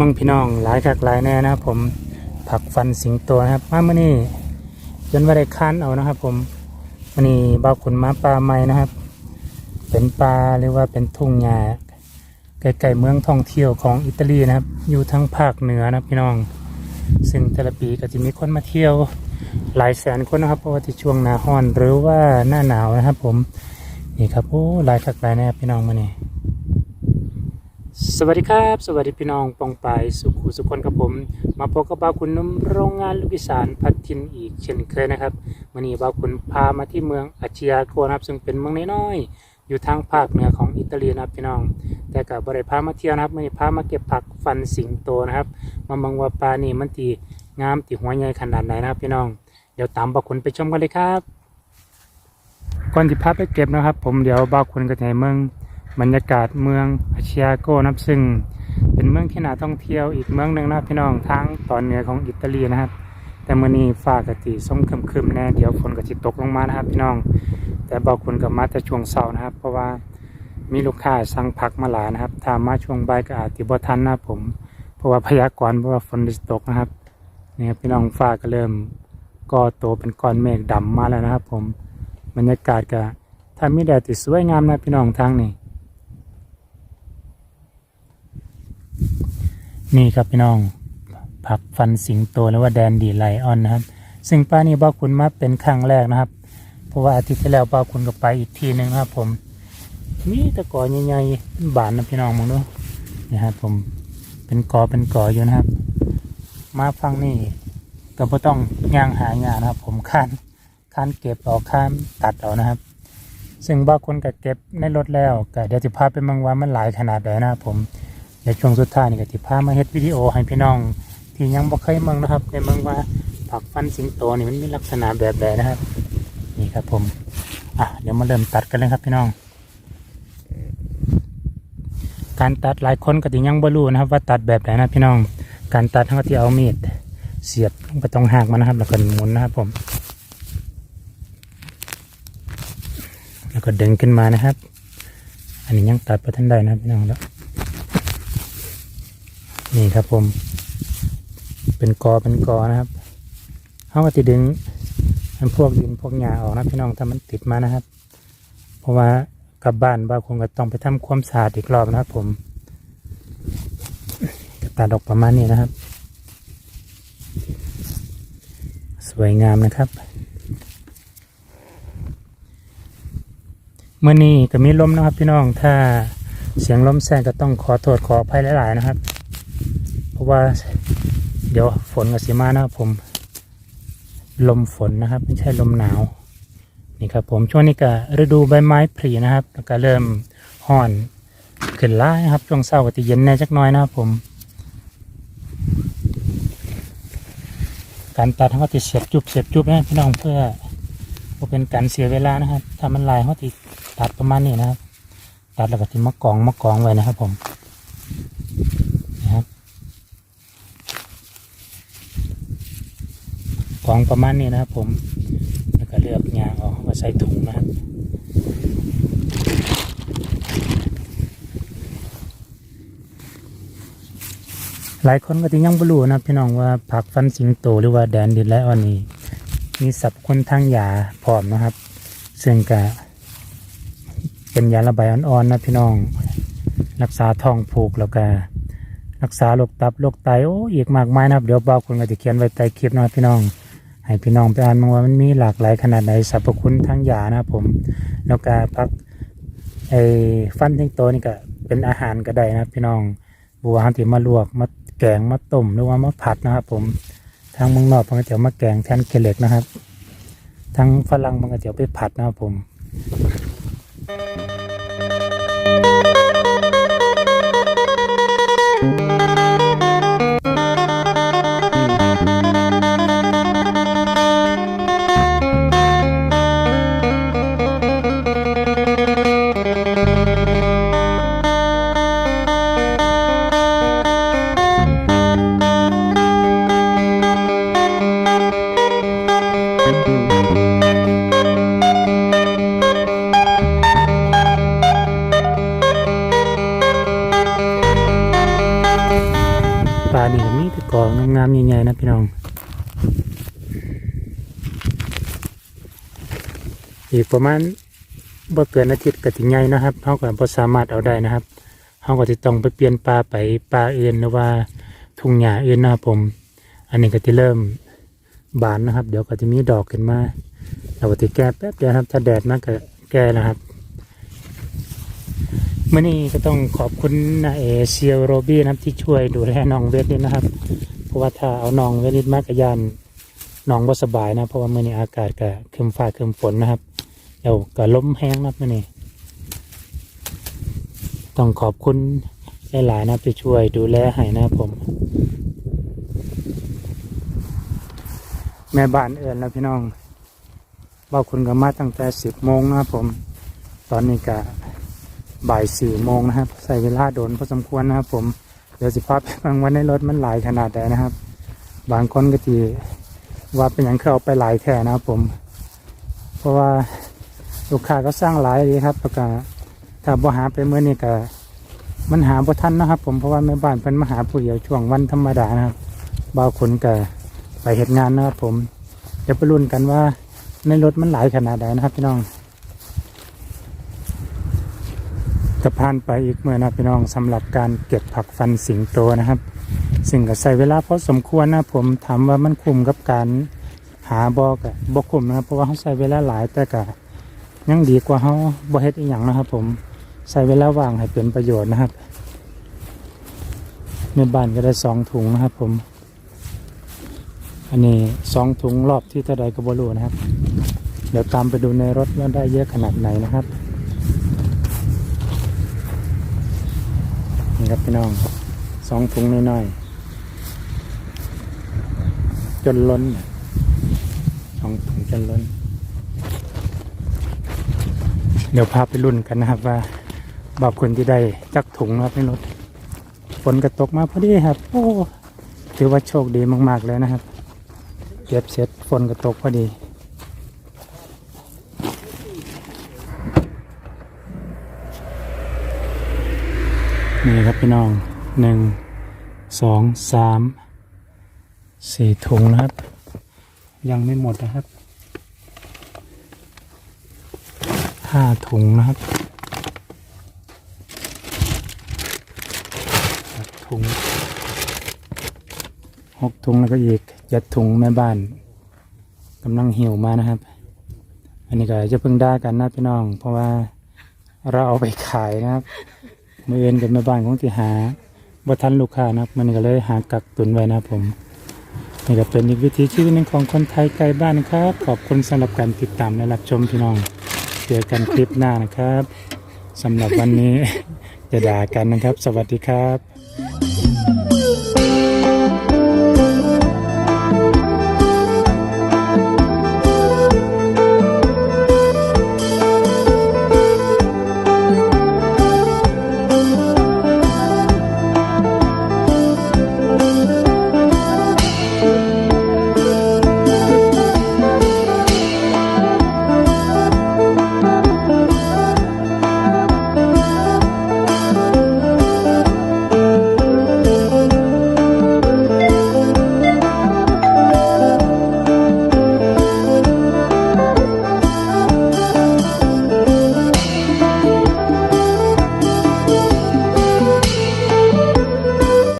มึงพี่น้องหลายคักหลายแน่นะครับผมผักฟันสิงโตนะครับมาเมื่อนี้จนว่าได้ค้นเอานะครับ ผมมื่อนี้บ่าวขุนมาปลาไม้นะครับ เป็นปลาหรือว่าเป็นทุ่งหญ้าใกล้ๆเมืองท่องเที่ยวของอิตาลีนะครับ อยู่ทั้งภาคเหนือนะพี่น้อง ซึ่งแต่ละปีก็จะมีคนมาเที่ยว หลายแสนคนนะครับเพราะว่าที่ช่วงหน้าร้อนหรือว่าหน้าหนาวนะครับ ผมนี่ครับโอ้หลายคักหลายแน่พี่น้องมานี่ สวัสดีครับ สวัสดีพี่น้องปองปายสุขุสุคนกับผม มาพบกับบ่าวคุณนุ่มโรงงานลูกอีสานพัดทินอีกเช่นเคยนะครับวันนี้บ่าวคุณพามาที่เมืองอาชิยาโกนะครับ ซึ่งเป็นเมืองน้อยๆอยู่ทางภาคเหนือของอิตาลีนะครับพี่น้อง แต่กับบริพามาเที่ยวนะครับวันนี้พามาเก็บผักฟันสิงโตนะครับมาเมืองว่าปลานี่มันตีงามตีหัวใหญ่ขนาดไหนนะครับพี่น้องเดี๋ยวตามบ่าวคุณไปชมกันเลยครับก่อนที่พาไปเก็บนะครับ ผมเดี๋ยวบ่าวคุณก็จะให้เมือง บรรยากาศเมืองอาชิอาโกนะครับซึ่งเป็นเมืองที่น่าท่องเที่ยวอีกเมืองหนึ่งนะพี่น้องทางตอนเหนือของอิตาลีนะครับ แต่เมื่อนี้ฟ้ากะติส้มครึมๆแน่เดี๋ยวฝนก็จะตกลงมานะครับ พี่น้อง แต่บอกคุณกับมาแต่ช่วงเช้านะครับ เพราะว่ามีลูกค้าสั่งผักมาหลายนะครับถ้ามาช่วงบ่ายก็อาจจะบ่ทันนะผม เพราะว่าพยากรณ์เพราะว่าฝนจะตกนะครับนี่ครับพี่น้องฟ้าก็เริ่มก่อตัวเป็นก้อนเมฆดำมาแล้วนะครับ ผมบรรยากาศก็ถ้ามีแดดติดสวยงามนะพี่น้องทางนี้ นี่ครับพี่น้องผักฟันสิงโตหรือว่าแดนดีไลออนนะครับ ซึ่งป้านี่บอกคุณมาเป็นครั้งแรกนะครับ เพราะว่าอาทิตย์ที่แล้วป้าคุณก็ไปอีกทีหนึ่งครับ ผมมีตะกอใหญ่ๆบานนะพี่น้องมองดูนะครับผมเป็นกอเป็นกออยู่นะครับ มาฟังนี่ก็บ่ต้องย่างหายานะครับ ผมค้านค้นเก็บเอาค้นตัดเอานะครับ ซึ่งบางคนก็เก็บในรถแล้วก็เดี๋ยวจะพาไปเมืองว่ามันหลายขนาดไหนนะครับผม ในช่วงสุดท้ายนี่ก็จะพามาเฮ็ดวิดีโอให้พี่น้อง ที่ยังบ่เคยเมืองนะครับ ในเมืองว่าผักฟันสิงโตนี่มันมีลักษณะแบบใดนะครับ นี่ครับผมอะเดี๋ยวมาเริ่มตัดกันเลยครับพี่น้อง การตัดหลายคนก็จะยังบ่รู้นะครับ ว่าตัดแบบไหนนะพี่น้อง การตัดเขาก็จะเอามีดเสียบลงไปตรงหากมันนะครับ แล้วก็หมุนนะครับผม แล้วก็ดึงขึ้นมานะครับ อันนี้ยังตัดไปทันใดนะครับพี่น้องแล้ว นี่ครับผม เป็นกอเป็นกอนะครับเขาก็จะดึงมันพวกดินพวกหญ้าออกนะพี่น้องถ้ามันติดมานะครับ เพราะว่ากลับบ้านบางคนก็ต้องไปทำความสะอาดอีกรอบนะครับผมก็ตัดออกประมาณนี้นะครับ สวยงามนะครับเมื่อนี้ก็มีลมนะครับพี่น้องถ้าเสียงลมแซงก็ต้องขอโทษขออภัยหลาย ๆ นะครับ ว่า เดี๋ยวฝนกับสีมานะครับผม ลมฝนนะครับ ไม่ใช่ลมหนาว นี่ครับผมช่วงนี้ก็ฤดูใบไม้ผลินะครับ แล้วก็เริ่มห่อนขึ้นล่ายนะครับ ช่วงเช้าก็จะเย็นแน่จักน้อยนะครับผม การตัดเขาก็จะเสียบจุบเสียบจุบนะพี่น้องเพื่อเป็นการเสียเวลานะครับ ถ้ามันลายเขาติตัดประมาณนี้นะครับ ตัดแล้วก็ทิ้มะกองมะกองไว้นะครับผมนะครับ กองประมาณนี้นะครับ ผมแล้วก็เลือกยางออกมาใส่ถุงนะครับหลายคนก็ที่ยังบรู้นะพี่น้องว่าผักฟันสิงโตหรือว่าแดนดินและออนนี้มีสรรพคุณทางยาพร้อมนะครับ ซึ่งก็เป็นยาระบายอ่อนๆนะพี่น้อง รักษาท้องผูกแล้วก็รักษาโรคตับโรคไตโอ้อีกมากมายนะครับ เดี๋ยวบอกคนก็จะเขียนไว้ใต้คลิปนะครับพี่น้อง ให้พี่น้องไปอ่านมาว่ามันมีหลากหลายขนาดไหนสรรพคุณทางยานะครับผมแล้วก็พักไอ้ฟันทิ้งโตนี่ก็เป็นอาหารก็ได้นะพี่น้องบัวหันที่มาลวกมาแกงมาต้มหรือว่ามาผัดนะครับ ผมทางเมืองนอกมันก็จะเอามาแกงแทนเคเล็กนะครับทางฝรั่งมันก็จะเอาไปผัดนะครับผม อีกประมาณบ่เกินอาทิตย์ก็ถึงใหญ่นะครับเฮาก็บ่สามารถเอาได้นะครับเฮาก็สิต้องไปเปลี่ยนปลาไปปลาอื่นหรือว่าทุ่งหญ้าอื่นนะครับผม อันนี้ก็จะเริ่มบานนะครับ เดี๋ยวก็จะมีดอกขึ้นมาเราก็จะแก้แป๊บเดียวครับ ถ้าแดดมากก็แก้นะครับเมื่อนี้ก็ต้องขอบคุณนาเอเซียโรบี้นะครับที่ช่วยดูแลน้องเวทด้วยนะครับ เพราะว่าถ้าเอาน้องเวทมากกยานน้องบ่สบายนะ เพราะว่าเมื่อนี้อากาศก็ครึมฟ้าครึมฝนนะครับ เดี๋ยวก็ล้มแห้งนะครับเมื่นี้ต้องขอบคุณหลายๆนะครับที่ช่วยดูแลให้นะผม แม่บ้านเอิญแล้วพี่น้องบ้าคุณก็มาตั้งแต่สิบโมงนะครับผม ตอนนี้ก็บ่ายสี่โมงนะครับ ใส่เวลาโดนพอสมควรนะครับ ผมเดี๋ยวสิพาไปบางวันในรถมันหลายขนาดใดนะครับ บางคนก็ทีว่าเป็นอย่างเขาเอาไปหลายแท่นะครับผม เพราะว่า ลูกค้าก็สร้างหลายดีครับแล้วก็ถ้าบ่หาไปเมื่อนี้ก็มันหาบ่ทันนะครับ ผมเพราะว่าแม่บ้านเพิ่นมาหาผู้เดียวช่วงวันธรรมดานะครับบางคนก็ไปเหตุงานนะครับ ผมเดี๋ยวไปรุ่นกันว่าในรถมันหลายขนาดไหนนะครับ พี่น้องจะผ่านไปอีกเมื่อนะพี่น้องสำหรับการเก็บผักฟันสิงโตนะครับ ซึ่งก็ใส่เวลาพอสมควรนะผมถามว่ามันคุ้มกับการหาบอกับบกคุ้มนะครับเพราะว่าเขาใส่เวลาหลายแต่ก็ ยังดีกว่าเขาบ่เฮ็ดอีหยังนะครับ ผมใส่เวลาว่างให้เป็นประโยชน์นะครับในบ้านก็ได้สองถุงนะครับ ผม อันนี้สองถุงรอบที่เท่าใดก็บรูนะครับ เดี๋ยวตามไปดูในรถว่าได้เยอะขนาดไหนนะครับนี่ครับพี่น้องสองถุงน้อยๆจนล้นสองถุงจนล้น เดี๋ยวพาไปรุ่นกันนะครับว่าบาปคนที่ได้จักถุงนะครับในรถฝนกระตกมาพอดีครับ โอ้ถือว่าโชคดีมากๆเลยนะครับเก็บเสร็จฝนก็ตกพอดีนี่ครับพี่น้องหนึ่งสองสามสี่ถุงนะครับ ยังไม่หมดนะครับ ห้าถุงนะครับถุงหกถุงแล้วก็อีกยัดถุงแม่บ้านกำลังหิวมานะครับ อันนี้ก็จะเพิ่งได้กันนะพี่น้อง เพราะว่าเราเอาไปขายนะครับมือเอ็นกับแม่บ้านของที่หาบ่ทันลูกค้านะครับ มันก็เลยหากักตุนไว้นะผมนี่ก็เป็นอีกวิธีชีวิตหนึ่งของคนไทยไกลบ้านนะครับ ขอบคุณสำหรับการติดตามและรับชมพี่น้อง เจอกันคลิปหน้านะครับสำหรับวันนี้จะด่ากันนะครับ สวัสดีครับ